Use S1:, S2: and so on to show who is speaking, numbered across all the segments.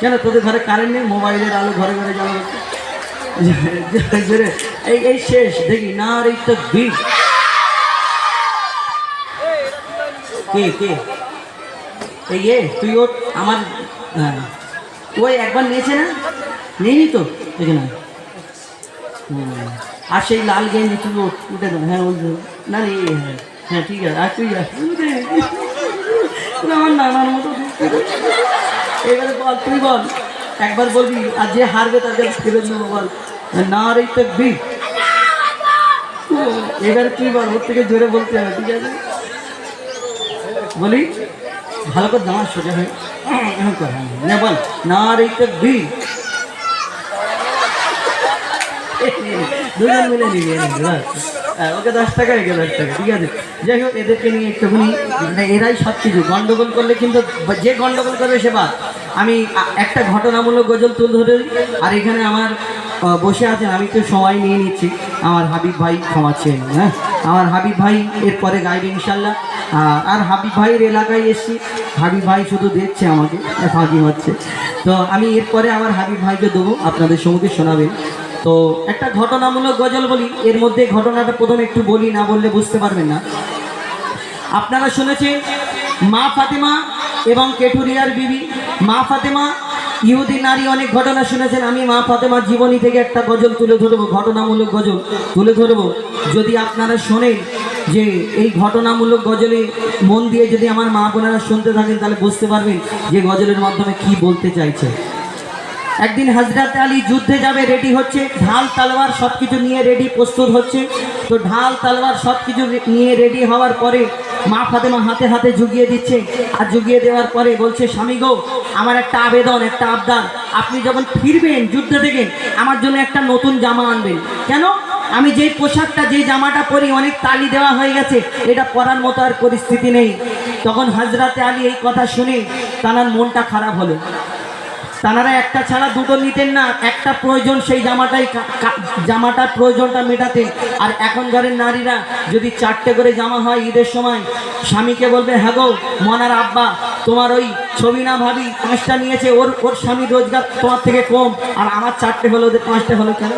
S1: কেন তোদের ঘরে কারেন্ট নেই? মোবাইলের আলো ঘরে ঘরে এই এই শেষ। দেখি না এই তো তুই ও আমার হ্যাঁ। ওই একবার নিয়েছে না? নেইনি তো? না হুম। আর সেই লাল গেঞ্জি তুই উঠে দাও হ্যাঁ ওই না রে হ্যাঁ হ্যাঁ ঠিক আছে। আর তুই আমার নানার মতো এবারে বল, তুই বল। একবার বলবি, আর যে হারবে তাকে ফেরত নেব বল। না রে তো বি এবারে তুই বল, ওর থেকে জোরে বলতে হবে, ঠিক আছে? বলি, ভালো করে জামা সোজা হয়। হ্যাঁ না বল। না রে তো বি দুজন মিলে নিবি। হ্যাঁ, ওকে দশ টাকা একে দশ টাকা ঠিক আছে? যাই হোক এদেরকে নিয়ে একটুখানি মানে এরাই সব কিছু গন্ডগোল করলে কিন্তু যে গন্ডগোল করবে সে বাদ। আমি একটা ঘটনামূলক গজল তুলে ধরে আর এখানে আমার বসে আছেন আমি তো সময় নিয়ে নিচ্ছি। আমার হাবিব ভাই ক্ষমা চেয়ে নিন, হ্যাঁ? আমার হাবিব ভাই এরপরে গাইবে ইনশাল্লাহ। আর হাবিব ভাইয়ের এলাকায় এসছি। হাবিব ভাই শুধু দেখছে আমাকে ফাঁকি হচ্ছে তো আমি এরপরে আমার হাবিব ভাইকে দেবো আপনাদের সম্মুখে শোনাবেন। তো একটা ঘটনামূলক গজল বলি, এর মধ্যে ঘটনাটা প্রথমে একটু বলি, না বললে বুঝতে পারবেন না। আপনারা শুনেছেন, মা ফাতেমা এবং কেঠুরিয়ার বিবি। মা ফাতেমা, ইহুদি নারী অনেক ঘটনা শুনেছেন। আমি মা ফাতেমার জীবনী থেকে একটা গজল তুলে ধরবো, ঘটনামূলক গজল তুলে ধরবো। যদি আপনারা শোনেন যে এই ঘটনামূলক গজলে মন দিয়ে যদি আমার মা বোনেরা শুনতে থাকেন, তাহলে বুঝতে পারবেন যে গজলের মাধ্যমে কি বলতে চাইছে। একদিন হজরত আলী যুদ্ধে যাবে রেডি হচ্ছে। ঢাল, তালোয়ার সব কিছু নিয়ে রেডি প্রস্তুত হচ্ছে। তো ঢাল, তালোয়ার সব কিছু নিয়ে রেডি হওয়ার পরে মা ফাতেমা হাতে হাতে ঝুঁকিয়ে দিচ্ছে। আর জুগিয়ে দেওয়ার পরে বলছে, স্বামী গো, আমার একটা আবেদন, একটা আবদান আপনি যখন ফিরবেন, যুদ্ধ থেকে আমার জন্য একটা নতুন জামা আনবেন। কেন? আমি যেই পোশাকটা, যেই জামাটা পরি, অনেক তালি দেওয়া হয়ে গেছে। এটা পরার মতো আর পরিস্থিতি নেই। তখন হজরতে আলী এই কথা শুনে তানার মনটা খারাপ হলো। তানারা একটা ছাড়া দুটো নিতেন না, একটা প্রয়োজন সেই জামাটাই জামাটার প্রয়োজনটা মেটাতেন। আর এখনকারের নারীরা যদি চারটে করে জামা হয় ঈদের সময়, স্বামীকে বলবে হ্যাঁ গো, মনার আব্বা, তোমার ওই ছবি না ভাবি, পাঁচটা নিয়েছে, ওর ওর স্বামী রোজগার তোমার থেকে কম, আর আমার চারটে হলো ওদের পাঁচটা হলো কেন?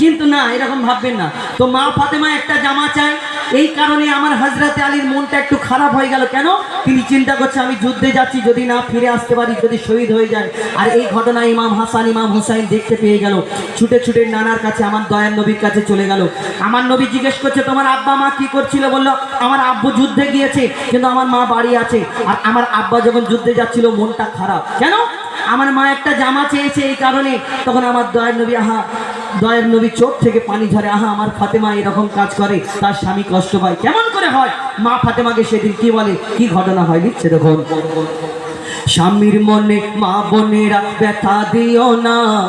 S1: কিন্তু না, এরকম ভাববেন না। তো মা ফাতেমা একটা জামা চায়। এই কারণে আমার হজরতে আলীর মনটা একটু খারাপ হয়ে গেল। কেন? তিনি চিন্তা করছে আমি যুদ্ধে যাচ্ছি, যদি না ফিরে আসতে পারি, যদি শহীদ হয়ে যায় আর এই ঘটনা ইমাম হাসান, ইমাম হুসাইন দেখতে পেয়ে গেল। ছুটে ছুটে নানার কাছে, আমার দয়ার নবীর কাছে চলে গেল। আমার নবী জিজ্ঞেস করছে, তোমার আব্বা মা কি করছিল? বলল, আমার আব্বু যুদ্ধে গিয়েছে, কিন্তু আমার মা বাড়ি আছে। আর আমার আব্বা যখন যুদ্ধে যাচ্ছিল, মনটা খারাপ। কেন? আমার মা একটা জামা চেয়েছে এই কারণে। তখন আমার দয়ার নবী, আহা, দয়ার নবী চোখ থেকে পানি ঝরে, আহা, আমার ফাতেমা এরকম কাজ করে, তার স্বামী কষ্ট পায়। কেমন করে হয়? মা ফাতেমাকে সেদিন কি বলে? কি ঘটনা হয় নিচ্ছে দেখুন। স্বামীর মনে মা বোনেরা ব্যথা দিও না।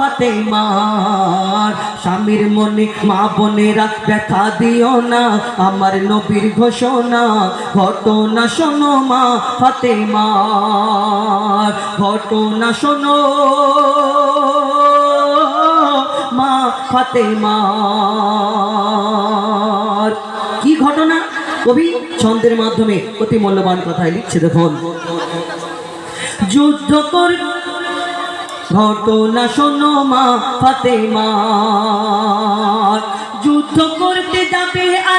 S1: ফাতেমার স্বামীর মনে মা বোনেরা ব্যথা দিও না, আমার নবীর ঘোষণা, ঘটনা শোনো মা ফাতেমার ঘটনা শোনো মা ফাতেমার কি ঘটনা? কবি, ছন্দের মাধ্যমে অতি মূল্যবান কথায় লিখছে দেখুন। যুদ্ধ কর ঘটনা শোনো মা ফাতেমা যুদ্ধ করতে যাবে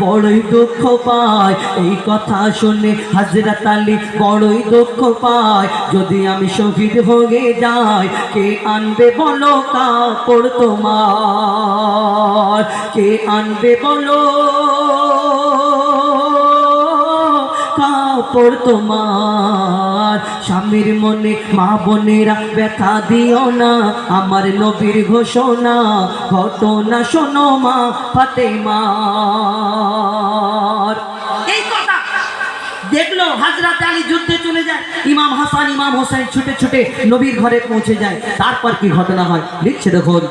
S1: বড়ই দুঃখ পায়। এই কথা শুনে হাজরাত আলী বড়ই দুঃখ পায়। যদি আমি শহীদ হয়ে যাই, কে আনবে বলো কাপড় তোমার? কে আনবে বলো কাপড় তোমার। স্বামীর মনে, মা বোনেরা ব্যথা দিও না। আমার নবীর ঘোষণা ঘটনা শোনো মা কথা দেখল হাজরাত আলী যুদ্ধে চলে যায়। ইমাম হাসান, ইমাম হোসেন ছুটে ছুটে নবীর ঘরে পৌঁছে যায়। তারপর কি ঘটনা হয়? লিখছে দেখুন।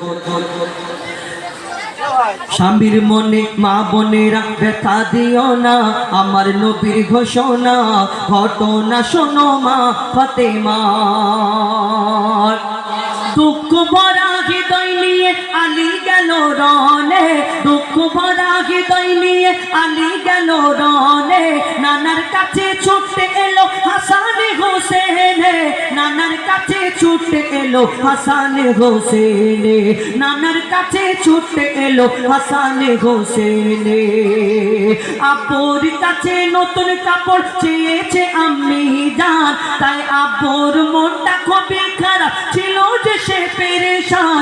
S1: স্বামীর মনে, মা বোনেরা ব্যথা দিও না। আমার নবীর ঘোষণা, ঘটনা শোনো মা ফতেমা। দুঃখ ভরা হৃদয় নিয়ে আলী গেল রনে, দুঃখ ভরা হৃদয় নিয়ে আলী গেল রনে। নানার কাছে ছুটতে এলো হাসান হোসেনে, নানার কাছে ছুটতে এলো হাসান হোসেনে, নানার কাছে ছুটতে এলো হাসান হোসেনে। আপুর কাছে নতুন কাপড় চেয়েছে আমি জান, তাই আব্বুর মনটা খুবই খারাপ ছিল যে সে পেরেশান।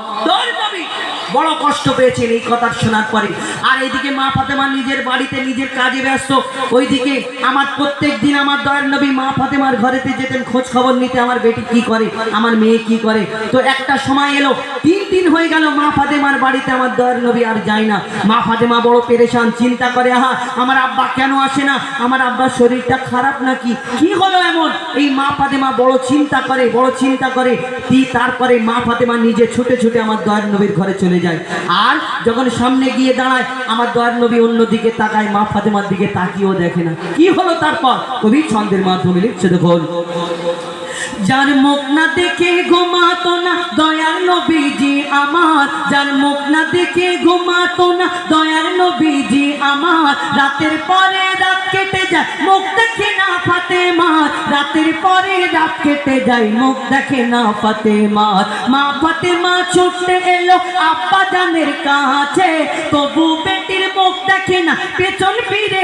S1: বড় কষ্ট পেয়েছেন এই কথা শোনার পরে। আর এইদিকে মা ফাতেমা নিজের বাড়িতে নিজের কাজে ব্যস্ত। ওইদিকে আমার প্রত্যেক দিন আমার দয়ার নবী মা ফাতেমার ঘরেতে যেতেন খোঁজ খবর নিতে আমার বেটি কি করে, আমার মেয়ে কি করে। তো একটা সময় এলো, তিন দিন হয়ে গেল মা ফাতেমার বাড়িতে আমার দয়ার নবী আর যায় না। মা ফাতেমা বড় পেরেশান, চিন্তা করে, আহা, আমার আব্বা কেন আসে না? আমার আব্বার শরীরটা খারাপ নাকি? কি হলো এমন? এই মা ফাতেমা বড় চিন্তা করে, বড় চিন্তা করে তারপরে মা ফাতেমা নিজে ছুটে ছুটে আমার দয়ার নবীর ঘরে চলে যায়। আর যখন সামনে গিয়ে দাঁড়ায়, আমার দয়ার নবী অন্যদিকে তাকায়, মা ফাতেমার দিকে তাকিয়েও দেখে না। কি হলো তারপর? কবি ছন্দের মাধ্যমে লিখছে, দেখুন। যার মুখ না দেখে ঘুমাতো না, দয়ার নবীজি আমার। যার মুখ না দেখে ঘুমাতো না, দয়ার নবীজি আমার। রাতের পরে কেটে যায় মুখ দেখে না ফাতে মার মা ফাতে মা ছুটতে এলো আব্বা জানের কাছে। তবু বেটির মুখ দেখে না, পেছন ফিরে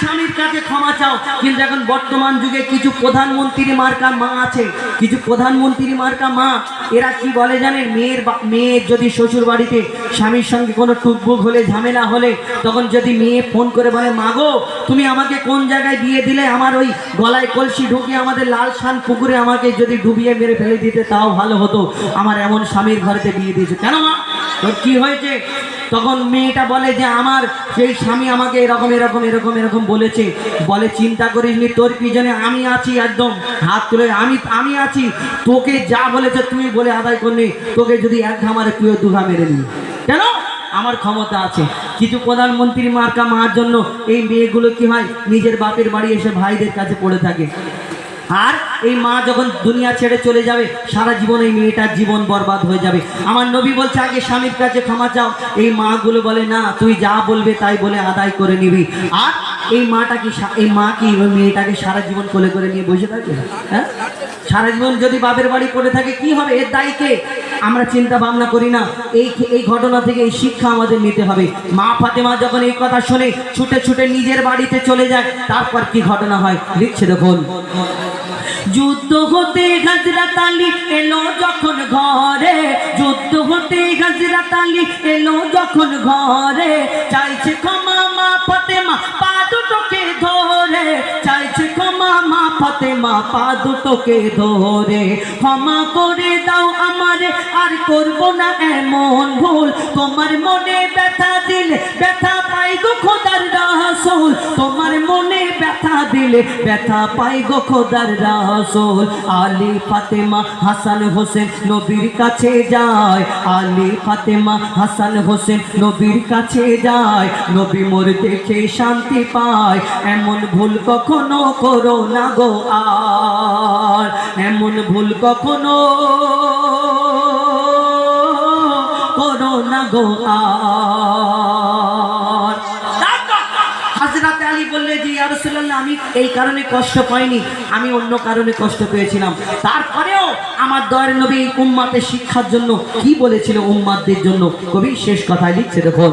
S1: স্বামীর কাছে ক্ষমা চাও। কিন্তু এখন বর্তমান যুগে কিছু প্রধানমন্ত্রী মার্কা মা আছে। কিছু প্রধানমন্ত্রী মার্কা মা। এরা কি বলে জানেন? মেয়ের মেয়ের যদি শ্বশুর বাড়িতে স্বামীর সঙ্গে কোনো টুকবুক হলে, ঝামেলা হলে, তখন যদি মেয়ে ফোন করে বলে মাগো তুমি আমাকে কোন জায়গায় দিয়ে দিলে? আমার ওই গলায় কলসি ঢুকিয়ে আমাদের লাল শান পুকুরে আমাকে যদি ডুবিয়ে মেরে ফেলে দিতে, তাও ভালো হতো। আমার এমন স্বামীর ঘরেতে বিয়ে দিয়েছে। কেন মা? তোর কি হয়েছে? তখন মেয়েটা বলে যে, আমার সেই স্বামী আমাকে এরকম এরকম এরকম এরকম বলেছে। বলে, চিন্তা করিসনি তোর পিছনে আমি আছি একদম? হাত তুলে আমি আমি আছি। তোকে যা বলেছে তুই বলে আদায় করলি তোকে যদি এক ঘামারে তুইও দু ঘা মেরে নি কেন? আমার ক্ষমতা আছে। কিছু প্রধানমন্ত্রী মার্কা মার জন্য এই মেয়েগুলো কি হয়? নিজের বাপের বাড়ি এসে ভাইদের কাছে পড়ে থাকে। আর এই মা যখন দুনিয়া ছেড়ে চলে যাবে, সারা জীবন এই মেয়েটার জীবন বরবাদ হয়ে যাবে। আমার নবী বলছে, আগে স্বামীর কাছে ক্ষমা চাও। এই মাগুলো বলে, না, তুই যা বলবে তাই বলে আদায় করে নিবি। আর এই মাটা কি এই মা কি ওই মেয়েটাকে সারা জীবন কোলে করে নিয়ে বসে থাকে? হ্যাঁ? সারা জীবন যদি বাপের বাড়ি পড়ে থাকে, কি হবে? এর দায়ীকে আমরা চিন্তা ভাবনা করি না। এই এই ঘটনা থেকে এই শিক্ষা আমাদের নিতে হবে। মা ফাতেমা যখন এই কথা শুনে ছুটে ছুটে নিজের বাড়িতে চলে যায়, তারপর কি ঘটনা হয়? লিখছে দেখুন। যুদ্ধ হতে হাজরাত আলী এলো যখন ঘরে, যুদ্ধ হতে হাজরাত আলী এলো যখন ঘরে, চাইছে ক্ষমা মা ফাতে মা পা দুটোকে ধরে। ক্ষমা করে দাও আমারে, আর করব না এমন ভুল। তোমার মনে ব্যথা দিলে ব্যথা পাই গো খোদার রাসূল। তোমার মনে ব্যথা দিলে ব্যথা পাই গো খোদার রাসূল। আলী ফাতেমা হাসান হোসেন নবীর কাছে যায়। আলী ফাতেমা হাসান হোসেন নবীর কাছে যায়। নবী মোর দেখে শান্তি পায়। এমন ভুল কখনো করো না গো। আর এমন ভুল কখনো করো না গো আর। আমি এই কারণে কষ্ট পাইনি, আমি অন্য কারণে কষ্ট পেয়েছিলাম। তারপরেও আমার দয়ের নবী উম্মাতের শিক্ষার জন্য কি বলেছিল উম্মাতদের জন্য? কবি শেষ কথায় লিখছে, দেখুন।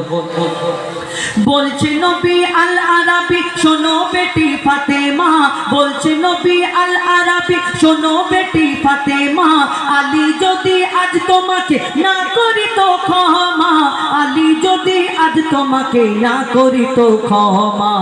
S1: বলছে নবী আল আরাবি শোনো বেটি ফাতেমা। বলছে নবী আল আরাবি শোনো বেটি ফাতেমা। আলী যদি আজ তোমাকে না করি তো ক্ষমা। আলী যদি আজ তোমাকে না করি তো ক্ষমা।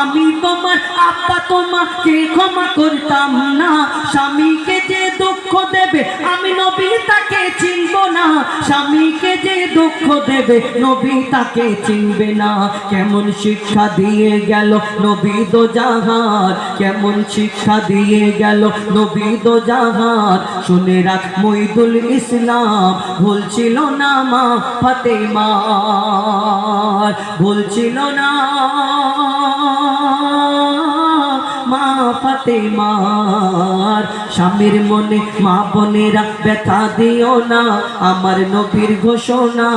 S1: আমি তোমার আব্বা তোমাকে ক্ষমা করতাম না। স্বামীকে যে দুঃখ দেবে? আমি নবী তাকে চিনব না। স্বামীকে যে দুঃখ দেবে, নবী তাকে চিনবে না। কেমন শিক্ষা দিয়ে গেল নবী দো জাহান। কেমন শিক্ষা দিয়ে গেল নবী দো জাহান। শুনে রাখ মইদুল ইসলাম ভুলছিল না মা ফাতেমার ভুলছিল না ফাতেমার স্বামীর মনে মা বোনেরা ব্যথা দিও না, আমার নবীর ঘোষণা,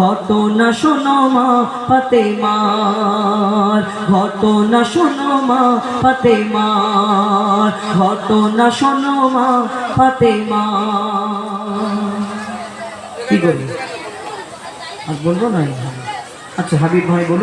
S1: ঘটনা শোনো মা ফাতেমার, ঘটনা শোনো মা ফাতেমার, ঘটনা শোনো মা ফাতেমার। কি বলব না? আচ্ছা হাবিব ভাই বলুন।